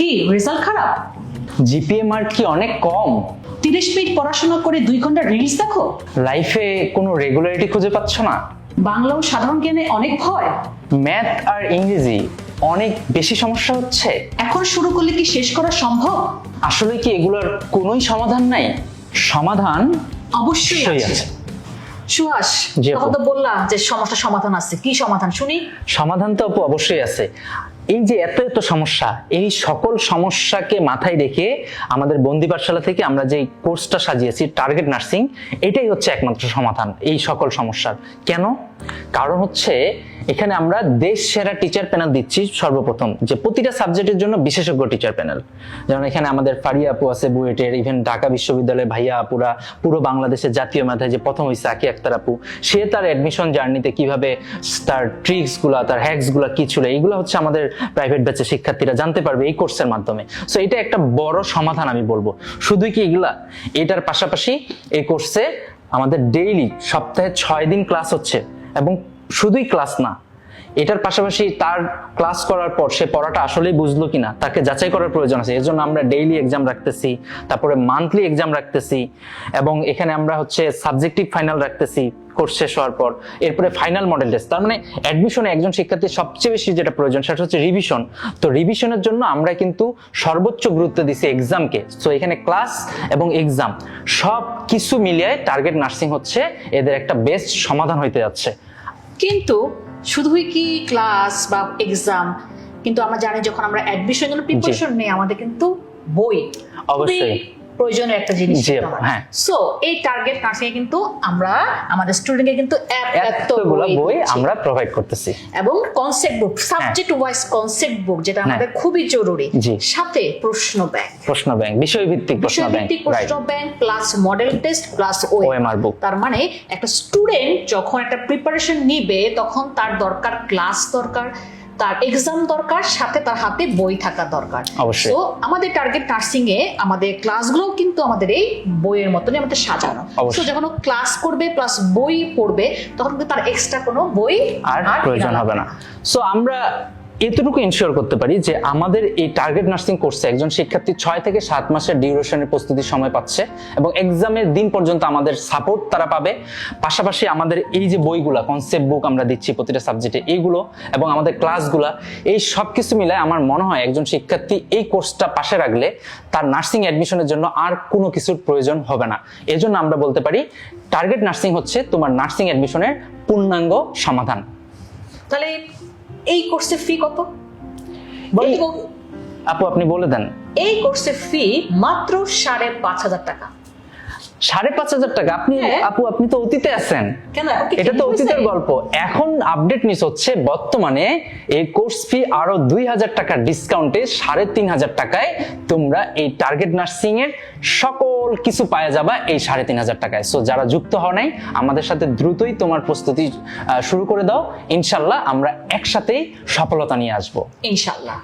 কি? রেজাল্ট খারাপ? GPA mark কি অনেক কম? তিরিশ মিনিট পড়াশোনা করে দুই ঘণ্টা রিলস দেখো। লাইফে কোনো রেগুলারিটি খুঁজে পাচ্ছ না? বাংলা ও সাধারণ জ্ঞানে অনেক ভয়। ম্যাথ আর ইংরেজি অনেক বেশি সমস্যা হচ্ছে। এখন শুরু করলে কি শেষ করা সম্ভব? আসলে কি এগুলোর কোনোই সমাধান নাই? সমাধান অবশ্যই আছে। সুহাস তখন তো বললাম যে সমস্যা সমাধান আছে। কি সমাধান শুনি? সমাধান তো অবশ্যই আছে। এই যে এত এত সমস্যা, এই সকল সমস্যাকে মাথায় রেখে আমাদের বন্দি পাঠশালা থেকে আমরা যে কোর্সটা সাজিয়েছি টার্গেট নার্সিং এটাই হচ্ছে একমাত্র সমাধান এই সকল সমস্যার। কেন? কারণ হচ্ছে এখানে আমরা দেশ সেরা টিচার প্যানেল দিচ্ছি সর্বপ্রথম, যে প্রতিটা সাবজেক্টের জন্য বিশেষজ্ঞ টিচার প্যানেল যেমন এখানে আমাদের ফারিয়া আপু আছে বুয়েটের ইভেন ঢাকা বিশ্ববিদ্যালয়ের ভাইয়া আপুরা, পুরো বাংলাদেশের জাতীয় মেধায় যে প্রথম হয়েছে আকি আক্তার আপু, সে তার অ্যাডমিশন জার্নিতে কীভাবে তার ট্রিক্সগুলা, তার হ্যাক্সগুলা কি ছিল, এইগুলো হচ্ছে আমাদের প্রাইভেট ব্যাচের শিক্ষার্থীরা জানতে পারবে এই কোর্সের মাধ্যমে। সো এটা একটা বড় সমাধান আমি বলব। শুধুই কি এগুলা? এটার পাশাপাশি এই কোর্সে আমাদের ডেইলি সপ্তাহে ছয় দিন ক্লাস হচ্ছে এবং শুধুই ক্লাস না, এটার পাশাপাশি তার ক্লাস করার পর সে পড়াটা আসলেই বুঝলো কিনা, তাকে যাচাই করার প্রয়োজন আছে। এর জন্য আমরা ডেইলি এক্সাম রাখতেছি, তারপরে মান্থলি এক্সাম রাখতেছি, এবং এখানে আমরা হচ্ছে সাবজেক্টিভ ফাইনাল রাখতেছি কোর্স শেষ হওয়ার পর। এরপরে ফাইনাল মডেল টেস্ট তার মানে অ্যাডমিশনে একজন শিক্ষার্থীর সবচেয়ে বেশি যেটা প্রয়োজন, সেটা হচ্ছে রিভিশন তো রিভিশনের জন্য আমরা কিন্তু সর্বোচ্চ গুরুত্ব দিছি এক্সামকে সো এখানে ক্লাস এবং এক্সাম সব কিছু মিলিয়ে টার্গেট নার্সিং হচ্ছে, এদের একটা বেস্ট সমাধান হইতে যাচ্ছে। কিন্তু শুধুই কি ক্লাস বা এক্সাম কিন্তু আমরা জানি যখন আমরা অ্যাডমিশনের জন্য প্রিপারেশন নেই আমাদের কিন্তু বই। অবশ্যই। প্রয়োজনীয় একটা জিনিস হ্যাঁ। সো এই টার্গেট নার্সিং এ কিন্তু আমরা আমাদের স্টুডেন্টকে কিন্তু এত এত এতগুলো বই আমরা প্রোভাইড করতেছি। এবং concept book subject wise concept book যেটা আমাদের খুবই জরুরি। সাথে প্রশ্ন ব্যাংক প্রশ্ন ব্যাংক বিষয়ভিত্তিক প্রশ্ন ব্যাংক প্রশ্ন bank plus model test plus OMR book তার মানে একটা স্টুডেন্ট যখন একটা প্রিপারেশন নিবে তখন তার দরকার ক্লাস দরকার। তার এক্সাম দরকার সাথে তার হাতে বই থাকা দরকার। অবশ্যই। তো আমাদের টার্গেট নার্সিং এ আমাদের ক্লাসগুলো কিন্তু আমাদের এই বইয়ের মতনই আমাদের সাজানো। তো যখন ও ক্লাস করবে প্লাস বই পড়বে তখন কিন্তু তার এক্সট্রা কোনো বই আর প্রয়োজন হবে না। সো আমরা এতটুকু ইনশিওর করতে পারি যে আমাদের এই টার্গেট নার্সিং কোর্সে একজন শিক্ষার্থী ছয় থেকে সাত মাসের ডিউরেশনের প্রস্তুতির সময় পাচ্ছে এবং এক্সামের দিন পর্যন্ত আমাদের সাপোর্ট তারা পাবে। পাশাপাশি আমাদের এই যে বইগুলা কনসেপ্ট বুক আমরা দিচ্ছি প্রতিটা সাবজেক্টে এইগুলো এবং আমাদের ক্লাসগুলা এই সব কিছু মিলায় আমার মনে হয় একজন শিক্ষার্থী এই কোর্সটা পাশে রাখলে তার নার্সিং অ্যাডমিশনের জন্য আর কোনো কিছুর প্রয়োজন হবে না। এজন্য আমরা বলতে পারি টার্গেট নার্সিং হচ্ছে তোমার নার্সিং অ্যাডমিশনের পূর্ণাঙ্গ সমাধান। তাহলে এই কোর্সে ফি কত? আপু আপনি বলে দেন। এই কোর্সে ফি মাত্র সাড়ে পাঁচ হাজার টাকা। সাড়ে পাঁচ হাজার টাকা। আপনি হ্যাঁ। আপু আপনি তো অতীতে আছেন। এটা তো অতীতের গল্প। এখন আপডেট নিউজ হচ্ছে বর্তমানে এই কোর্স ফি আরও দুই হাজার টাকার ডিসকাউন্টে সাড়ে তিন হাজার টাকায় তোমরা এই টার্গেট নার্সিং এর সকল কিছু পাওয়া যাবা এই সাড়ে তিন হাজার টাকায়। সো যারা যুক্ত হও নাই আমাদের সাথে দ্রুতই তোমার প্রস্তুতি শুরু করে দাও। ইনশাল্লাহ আমরা একসাথেই সফলতা নিয়ে আসব। ইনশাল্লাহ।